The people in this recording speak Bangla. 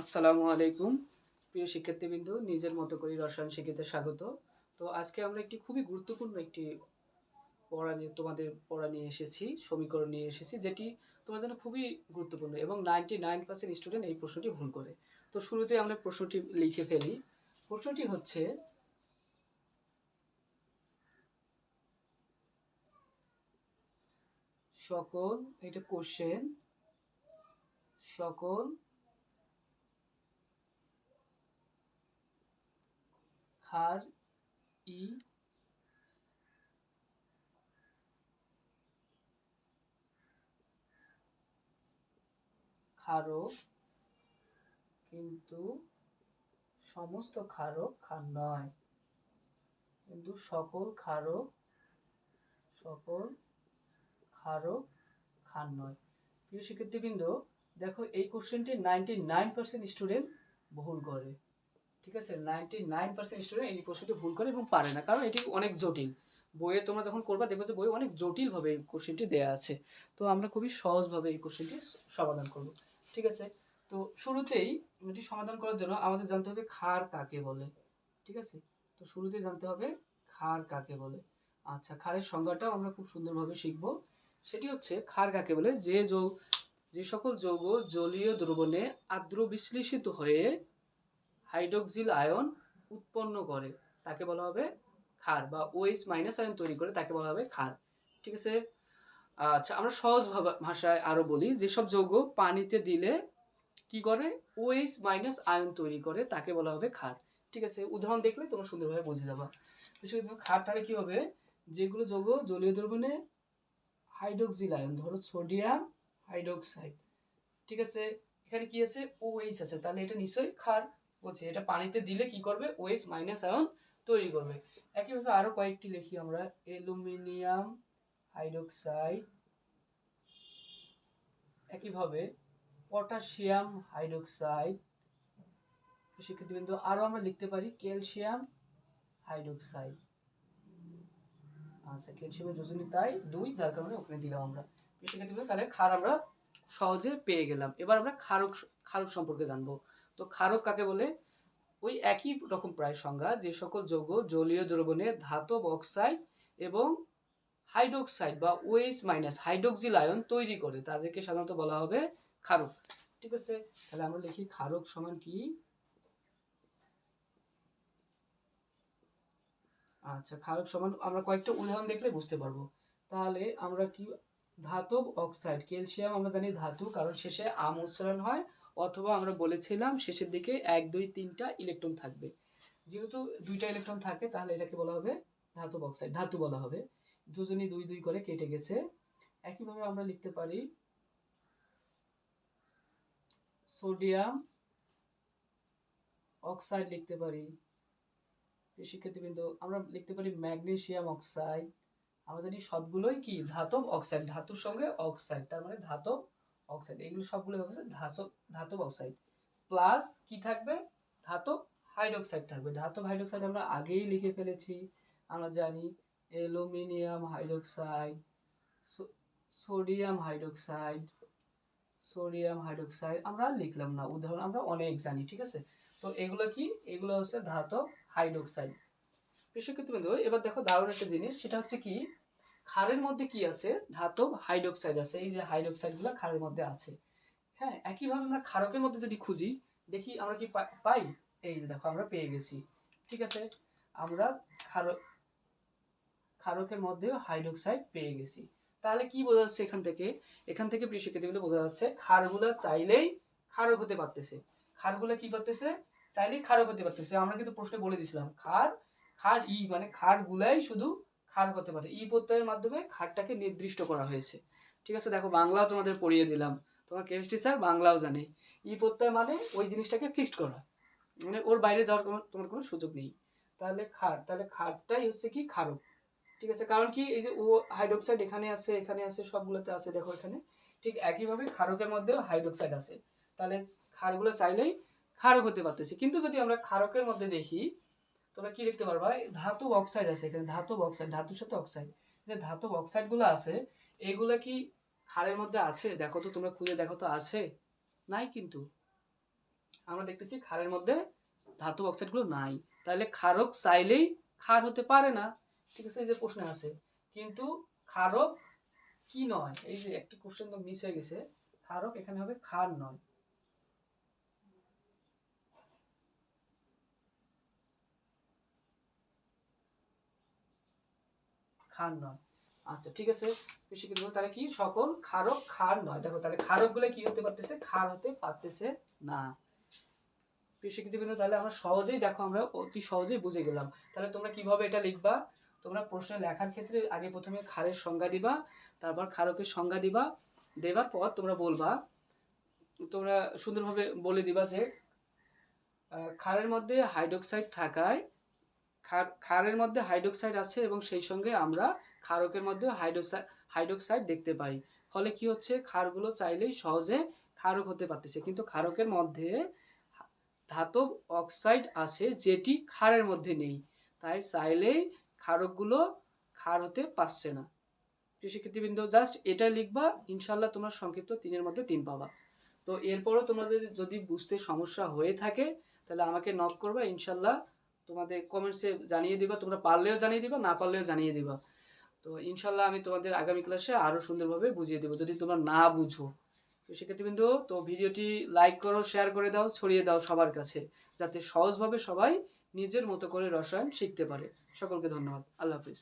আসসালামু আলাইকুম। প্রিয় শিক্ষার্থীবৃন্দ, নিজের মতো করে রসায়ন শিখিতে স্বাগত। তো আজকে আমরা একটি খুবই গুরুত্বপূর্ণ একটি পড়া নিয়ে, তোমাদের পড়া নিয়ে এসেছি, সমীকরণ নিয়ে এসেছি, যেটি তোমার জন্য খুবই গুরুত্বপূর্ণ এবং নাইনটি নাইন পার্সেন্ট স্টুডেন্ট এই প্রশ্নটি ভুল করে। তো শুরুতে আমরা প্রশ্নটি লিখে ফেলি। প্রশ্নটি হচ্ছে, সকল, এটা কোশ্চেন সকল খার ই ক্ষারক কিন্তু সমস্ত ক্ষারক ক্ষার নয়। কিন্তু সকল ক্ষারক সকল ক্ষারক ক্ষার নয়। প্রিয় শিক্ষার্থীবৃন্দ, দেখো এই কোশ্চেনটি নাইনটি নাইন পার্সেন্ট স্টুডেন্ট ভুল করে। ঠিক আছে? নাইনটি নাইন পার্সেন্ট স্টুডেন্ট এই প্রশ্নটি ভুল করে এবং পারে না। কারণ এটি অনেক জটিল। বইয়ে তোমরা যখন করবা, দেখবে যে বইয়ে অনেক জটিলভাবে এই কোশ্চেনটি দেওয়া আছে। তো আমরা খুবই সহজভাবে এই কোশ্চেনটি সমাধান করব। ঠিক আছে? তো শুরুতেই এটি সমাধান করার জন্য আমাদের জানতে হবে খার কাকে বলে। ঠিক আছে? তো শুরুতেই জানতে হবে খার কাকে বলে। আচ্ছা খারের সংজ্ঞাটাও আমরা খুব সুন্দরভাবে শিখব। সেটি হচ্ছে খার কাকে বলে? যে যৌ যে সকল যৌগ জলীয় দ্রবণে আর্দ্র বিশ্লেষিত হয়ে হাইড্রোক্সিল আয়ন উৎপন্ন করে, তাকে বলা হবে ক্ষার বা ওএইচ মাইনাস আয়ন তৈরি করে, তাকে বলা হবে ক্ষার। ঠিক আছে? আচ্ছা আমরা সহজ ভাষায় আরও বলি, যেসব যৌগ পানিতে দিলে কি করে? ওএইচ মাইনাস আয়ন তৈরি করে, তাকে বলা হবে ক্ষার। ঠিক আছে? উদাহরণ দেখলে তোমরা সুন্দরভাবে বুঝে যাবা। করে ক্ষার তাহলে কি হবে? যেগুলো যৌগ জলীয় দ্রবণে হাইড্রোক্সিল আয়ন, ধরো সোডিয়াম হাইড্রোক্সাইড। ঠিক আছে? এখানে কি আছে? ওএইচ আছে, তাহলে এটা নিশ্চয়ই ক্ষার। বলছি, এটা পানিতে দিলে কি করবে? ওএইচ মাইনাস আয়ন তৈরি করবে। একইভাবে আরও কয়েকটি লিখি আমরা। অ্যালুমিনিয়াম হাইড্রোক্সাইড, একইভাবে পটাশিয়াম হাইড্রোক্সাইড, শিক্ষার্থীবৃন্দ, আরও আমরা লিখতে পারি ক্যালসিয়াম হাইড্রোক্সাইড। আচ্ছা ক্যালসিয়ামের যোজনী তাই দুই, যার কারণে ওখানে দিলাম আমরা। শিক্ষার্থীবৃন্দ, তাহলে ক্ষার আমরা সহজে পেয়ে গেলাম। এবার আমরা ক্ষারক ক্ষারক সম্পর্কে জানব। তো ক্ষারক কাকে বলে? ওই একই রকম প্রায় সংজ্ঞা, যে সকল যৌগ জলীয় দ্রবণে ধাতব অক্সাইড এবং হাইড্রোক্সাইড বা ওএইচ মাইনাস হাইড্রোক্সিল আয়ন তৈরি করে, তাদেরকে সাধারণত বলা হবে ক্ষারক। ঠিক আছে? তাহলে আমরা লিখি ক্ষারক সমান কি? আচ্ছা ক্ষারক সমান আমরা কয়েকটা উদাহরণ দেখলে বুঝতে পারব। তাহলে আমরা কি, ধাতব অক্সাইড, ক্যালসিয়াম আমরা জানি ধাতু, কারণ শেষে আম উচ্চারণ হয়। অথবা আমরা বলেছিলাম শেষের দিকে এক, দুই, তিনটা ইলেকট্রন থাকবে। যেহেতু দুইটা ইলেকট্রন থাকে, তাহলে এটাকে বলা হবে ধাতব অক্সাইড ধাতু বলা হবে। দুজনই দুই দুই করে কেটে গেছে। একইভাবে আমরা লিখতে পারি সোডিয়াম অক্সাইড লিখতে পারি। শিক্ষার্থীবৃন্দ আমরা লিখতে পারি ম্যাগনেসিয়াম অক্সাইড। আমরা জানি সবগুলোই কি? ধাতব অক্সাইড, ধাতুর সঙ্গে অক্সাইড, তার মানে ধাতব অক্সাইড এগুলো সবগুলো হবে ধাতব ধাতব অক্সাইড প্লাস কি থাকবে? ধাতব হাইড্রোক্সাইড থাকবে। ধাতব হাইড্রোক্সাইড আমরা আগেই লিখে ফেলেছি, আমরা জানি aluminium hydroxide sodium hydroxide sodium hydroxide আমরা লিখলাম না। উদাহরণ, আমরা অনেক জানি, ঠিক আছে? তো এগুলো কি? এগুলো হচ্ছে ধাতব হাইড্রোক্সাইড কৃষকক্ষেত্রবৃন্দ এবার দেখো দারুণ একটা জিনিস, সেটা হচ্ছে কি? ক্ষারের মধ্যে কি আছে? ধাতব হাইড্রোক্সাইড আছে। এই যে হাইড্রোক্সাইডগুলো ক্ষারের মধ্যে আছে। হ্যাঁ একইভাবে আমরা ক্ষারকের মধ্যে যদি খুঁজি, দেখি আমরা কি পাই? এই যে দেখো, আমরা পেয়ে গেছি। ঠিক আছে? আমরা ক্ষারক ক্ষারকের মধ্যে হাইড্রোক্সাইড পেয়ে গেছি। তাহলে কি বোঝা যাচ্ছে এখান থেকে? এখান থেকে প্রিয় শিক্ষার্থীগুলো বোঝা যাচ্ছে, ক্ষারগুলো চাইলেই ক্ষারক হতে পারতেছে। ক্ষারগুলো কি পারতেছে? চাইলেই ক্ষারক হতে পারতেছে। আমরা কিন্তু প্রশ্নে বলে দিয়েছিলাম, ক্ষার ক্ষার ই মানে ক্ষার গুলাই শুধু ক্ষারক হতে পারে ই প্রত্যয়ের মাধ্যমে ক্ষারটাকে নির্দিষ্ট করা হয়েছে। ঠিক আছে, দেখো বাংলাও তোমাদের পড়িয়ে দিলাম। তোমার কেমিস্ট্রি স্যার বাংলাও জানে। ই প্রত্যয় মানে ওই জিনিসটাকে ফিক্সড করা। মানে ওর বাইরে যাওয়ার কোনো, তোমার কোনো সুযোগ নেই। তাহলে ক্ষার তাহলে ক্ষারটাই হচ্ছে কি খারক ঠিক আছে, কারণ কি এই যে ও হাইড্রোক্সাইড এখানে আছে এখানে আছে, সবগুলোতে আছে, দেখো এখানে। ঠিক একইভাবে ক্ষারকের মধ্যেও হাইড্রোক্সাইড আছে। তাহলে ক্ষারগুলো চাইলেই ক্ষারক হতে পারতেছে। কিন্তু যদি আমরা ক্ষারকের মধ্যে দেখি তোমরা কি দেখতে পারবা ধাতব অক্সাইড আছে এখানে, ধাতব অক্সাইড ধাতুর সাথে অক্সাইড যে ধাতব অক্সাইডগুলো আছে, এগুলা কি ক্ষারের মধ্যে আছে? দেখো তো, তোমরা খুঁজে দেখো তো আছে? নাই কিন্তু। আমরা দেখতেছি ক্ষারের মধ্যে ধাতব অক্সাইডগুলো নাই। তাহলে ক্ষারক চাইলেই ক্ষার হতে পারে না। ঠিক আছে, এই যে প্রশ্নে আছে। কিন্তু ক্ষারক কি নয়? এই যে একটি কোশ্চেন তো মিস হয়ে গেছে। ক্ষারক এখানে হবে ক্ষার নয়। ক্ষার নয়। আচ্ছা ঠিক আছে। বন্ধু, তাহলে কি? সকল ক্ষারক ক্ষার নয়। দেখো তাহলে ক্ষারকগুলো কি হতে পারতেছে? ক্ষার হতে পারতেছে না। শিক্ষিত বিন্দু তাহলে আমরা সহজেই দেখো আমরা অতি সহজেই বুঝে গেলাম। তাহলে তোমরা কীভাবে এটা লিখবা? তোমরা প্রশ্নে লেখার ক্ষেত্রে আগে প্রথমে ক্ষারের সংজ্ঞা দিবা তারপর ক্ষারকের সংজ্ঞা দিবা দেবার পর তোমরা বলবা। তোমরা সুন্দরভাবে বলে দিবা যে ক্ষারের মধ্যে হাইড্রোক্সাইড থাকায় ক্ষার, ক্ষারের মধ্যে হাইড্রোক্সাইড আছে এবং সেই সঙ্গে আমরা ক্ষারকের মধ্যে হাইড্রোক্সাইড হাইড্রোক্সাইড দেখতে পাই। ফলে কি হচ্ছে? ক্ষারগুলো চাইলেই সহজে ক্ষারক হতে পারতেছে। কিন্তু ক্ষারকের মধ্যে ধাতব অক্সাইড আছে যেটি ক্ষারের মধ্যে নেই। তাই চাইলেই ক্ষারকগুলো ক্ষার হতে পারছে না। শিক্ষার্থীবৃন্দ জাস্ট এটা লিখবা। ইনশাল্লাহ তোমরা সংক্ষিপ্ত তিনের মধ্যে তিন পাবা। তো এরপরও তোমাদের যদি বুঝতে সমস্যা হয়ে থাকে, তাহলে আমাকে নক করবা। ইনশাল্লাহ তোমাদের কমেন্টসে জানিয়ে দিবা, তোমরা পারলেও জানিয়ে দিবা, না পারলেও জানিয়ে দিবা। তো ইনশাল্লাহ আমি তোমাদের আগামী ক্লাসে আরও সুন্দরভাবে বুঝিয়ে দেবো, যদি তোমরা না বুঝো। তো সেক্ষেত্রে তো ভিডিওটি লাইক করো শেয়ার করে দাও, ছড়িয়ে দাও সবার কাছে, যাতে সহজভাবে সবাই নিজের মতো করে রসায়ন শিখতে পারে। সকলকে ধন্যবাদ। আল্লাহ হাফিজ।